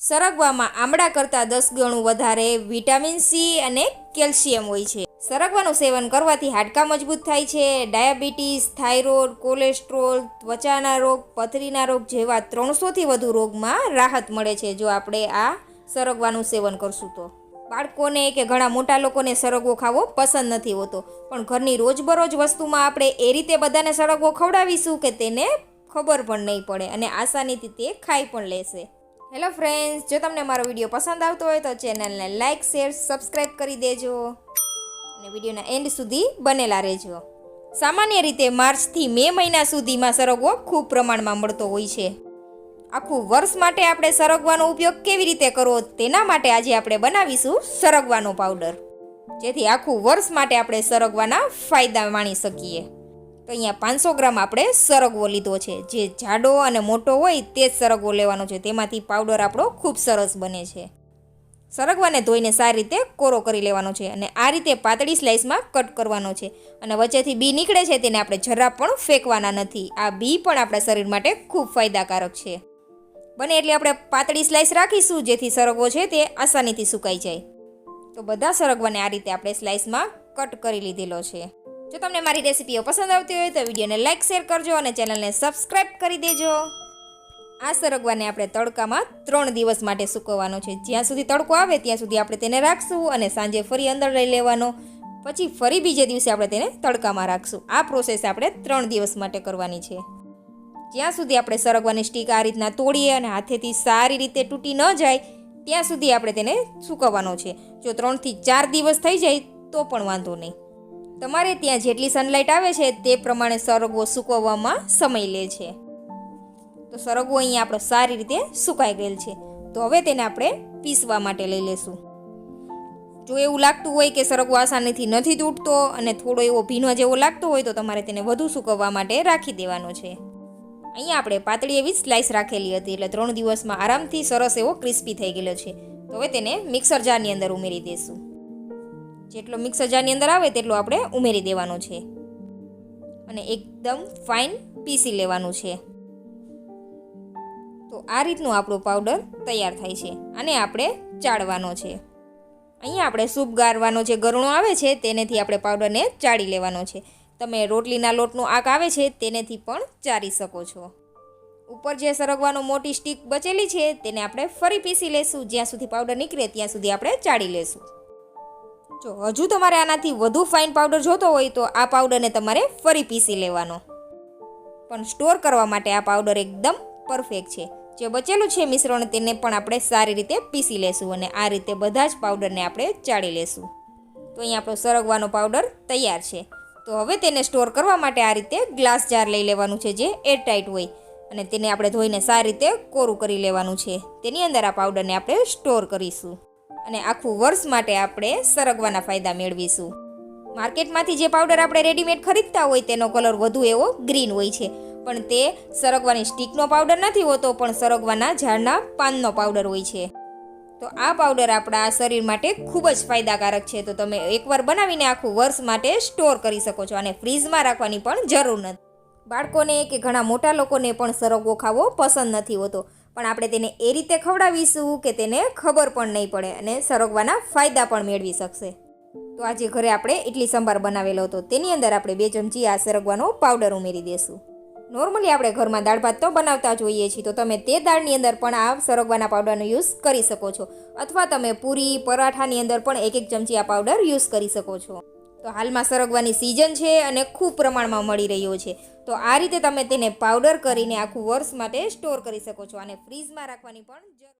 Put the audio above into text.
સરગવામાં આમળા કરતાં દસ ગણું વધારે વિટામિન સી અને કેલ્શિયમ હોય છે. સરગવાનું સેવન કરવાથી હાડકાં મજબૂત થાય છે. ડાયાબિટીસ, થાઇરોઇડ, કોલેસ્ટ્રોલ, ત્વચાના રોગ, પથરીના રોગ જેવા ત્રણસોથી વધુ રોગમાં રાહત મળે છે જો આપણે આ સરગવાનું સેવન કરશું તો. બાળકોને કે ઘણા મોટા લોકોને સરગવો ખાવો પસંદ નથી હોતો. પણ ઘરની રોજબરોજ વસ્તુમાં આપણે એ રીતે બધાને સરગવો ખવડાવીશું કે તેને ખબર પણ નહીં પડે અને આસાનીથી તે ખાઈ પણ લેશે. હેલો ફ્રેન્ડ્સ જો તમને મારો વીડિયો પસંદ આવતો હોય તો ચેનલને લાઇક શેર સબસ્ક્રાઈબ કરી દેજો. અને વિડીયોના એન્ડ સુધી બનેલા રહેજો. સામાન્ય રીતે માર્ચથી મે મહિના સુધીમાં સરગવો ખૂબ પ્રમાણમાં મળતો હોય છે. આખું વર્ષ માટે આપણે સરગવાનો ઉપયોગ કેવી રીતે કરવો તેના માટે આજે આપણે બનાવીશું સરગવાનો પાવડર જેથી આખું વર્ષ માટે આપણે સરગવાના ફાયદા માણી શકીએ. તો અહીંયા પાંચસો ગ્રામ આપણે સરગવો લીધો છે. જે જાડો અને મોટો હોય તે જ સરગવો લેવાનો છે. તેમાંથી પાવડર આપણો ખૂબ સરસ બને છે. સરગવાને ધોઈને સારી રીતે કોરો કરી લેવાનો છે અને આ રીતે પાતળી સ્લાઇસમાં કટ કરવાનો છે. અને વચ્ચેથી બી નીકળે છે તેને આપણે જરા પણ ફેંકવાના નથી. આ બી પણ આપણા શરીર માટે ખૂબ ફાયદાકારક છે. બને એટલે આપણે પાતળી સ્લાઇસ રાખીશું, જેથી સરગવો છે તે આસાનીથી સુકાઈ જાય. તો બધા સરગવાને આ રીતે આપણે સ્લાઇસમાં કટ કરી લીધેલો છે. જો તમને મારી રેસીપીઓ પસંદ આવતી હોય તો વિડીયોને લાઇક શેર કરજો અને ચેનલને સબસ્ક્રાઈબ કરી દેજો. આ સરગવાને આપણે તડકામાં ત્રણ દિવસ માટે સૂકવવાનો છે. જ્યાં સુધી તડકો આવે ત્યાં સુધી આપણે તેને રાખશું અને સાંજે ફરી અંદર લઈ લેવાનો. પછી ફરી બીજે દિવસે આપણે તેને તડકામાં રાખશું. આ પ્રોસેસ આપણે ત્રણ દિવસ માટે કરવાની છે. જ્યાં સુધી આપણે સરગવાની સ્ટીક આ રીતના તોડીએ અને હાથેથી સારી રીતે તૂટી ન જાય, ત્યાં સુધી આપણે તેને સૂકવવાનો છે. જો ત્રણથી ચાર દિવસ થઈ જાય તો પણ વાંધો નહીં. તમારે ત્યાં જેટલી સનલાઇટ આવે છે તે પ્રમાણે સરગવો સૂકવવામાં સમય લે છે. તો સરગવો અહીંયા આપણો સારી રીતે સુકાઈ ગયેલ છે. તો હવે તેને આપણે પીસવા માટે લઈ લેશું. જો એવું લાગતું હોય કે સરગવો આસાનીથી નથી તૂટતો અને થોડો એવો ભીનો જેવો લાગતો હોય તો તમારે તેને વધુ સૂકવવા માટે રાખી દેવાનો છે. અહીંયા આપણે પાતળી એવી સ્લાઇસ રાખેલી હતી એટલે ત્રણ દિવસમાં આરામથી સરસ એવો ક્રિસ્પી થઈ ગયેલો છે. તો હવે તેને મિક્સર જારની અંદર ઉમેરી દઈશું જેટલો મિક્સર જારની અંદર આવે તેટલો આપણે ઉમેરી દેવાનો છે. અને એકદમ ફાઇન પીસી લેવાનું છે. તો આ રીતનું આપણો પાવડર તૈયાર થાય છે અને આપણે ચાળવાનો છે. અહીંયા આપણે સૂપ ગારવાનો જે ગરણો આવે છે તેનેથી આપણે પાવડરને ચાળી લેવાનો છે. તમે રોટલીના લોટનો આક આવે છે તેનેથી પણ ચારી શકો છો. ઉપર જે સરગવાનો મોટી સ્ટીક બચેલી છે તેને આપણે ફરી પીસી લેશું. જ્યાં સુધી પાવડર નીકળે ત્યાં સુધી આપણે ચાળી લેશું. જો હજુ તમારે આનાથી વધુ ફાઇન પાવડર જોતો હોય તો આ પાવડરને તમારે ફરી પીસી લેવાનો. પણ સ્ટોર કરવા માટે આ પાવડર એકદમ પરફેક્ટ છે. જે બચેલું છે મિશ્રણ તેને પણ આપણે સારી રીતે પીસી લેશું અને આ રીતે બધા જ પાવડરને આપણે ચાળી લેશું. તો અહીં આપણો સરગવાનો પાવડર તૈયાર છે. તો હવે તેને સ્ટોર કરવા માટે આ રીતે ગ્લાસ જાર લઈ લેવાનું છે જે એરટાઇટ હોય. અને તેને આપણે ધોઈને સારી રીતે કોરું કરી લેવાનું છે. તેની અંદર આ પાવડરને આપણે સ્ટોર કરીશું. અને આખું વર્ષ માટે આપણે સરગવાના ફાયદા મેળવીશું. માર્કેટમાંથી જે પાવડર આપણે રેડીમેડ ખરીદતા હોય તેનો કલર વધુ એવો ગ્રીન હોય છે. પણ તે સરગવાની સ્ટીકનો પાવડર નથી હોતો, પણ સરગવાના ઝાડના પાનનો પાવડર હોય છે. તો આ પાવડર આપણા શરીર માટે ખૂબ જ ફાયદાકારક છે. તો તમે એકવાર બનાવીને આખું વર્ષ માટે સ્ટોર કરી શકો છો અને ફ્રીઝમાં રાખવાની પણ જરૂર નથી. બાળકોને કે ઘણા મોટા લોકોને પણ સરગવો ખાવો પસંદ નથી હોતો. પણ આપણે તેને એ રીતે ખવડાવીશું કે તેને ખબર પણ નહીં પડે અને સરગવાના ફાયદા પણ મેળવી શકશે. તો આજે ઘરે આપણે ઇડલી સંભાર બનાવેલો હતો. તેની અંદર આપણે બે ચમચી આ સરગવાનો પાવડર ઉમેરી દઈશું નોર્મલી આપણે ઘરમાં દાળ ભાત તો બનાવતા જોઈએ છીએ, તો તમે તે દાળની અંદર પણ આ સરગવાના પાવડરનો યુઝ કરી શકો છો. અથવા તમે પૂરી પરાઠાની અંદર પણ એક એક ચમચી આ પાવડર યુઝ કરી શકો છો. તો હાલમાં સરગવાની સિઝન છે અને ખૂબ પ્રમાણમાં મળી રહ્યો છે. તો આ રીતે તમે તેને પાવડર કરીને આખું વર્ષ માટે સ્ટોર કરી શકો છો અને ફ્રીઝમાં રાખવાની પણ જરૂર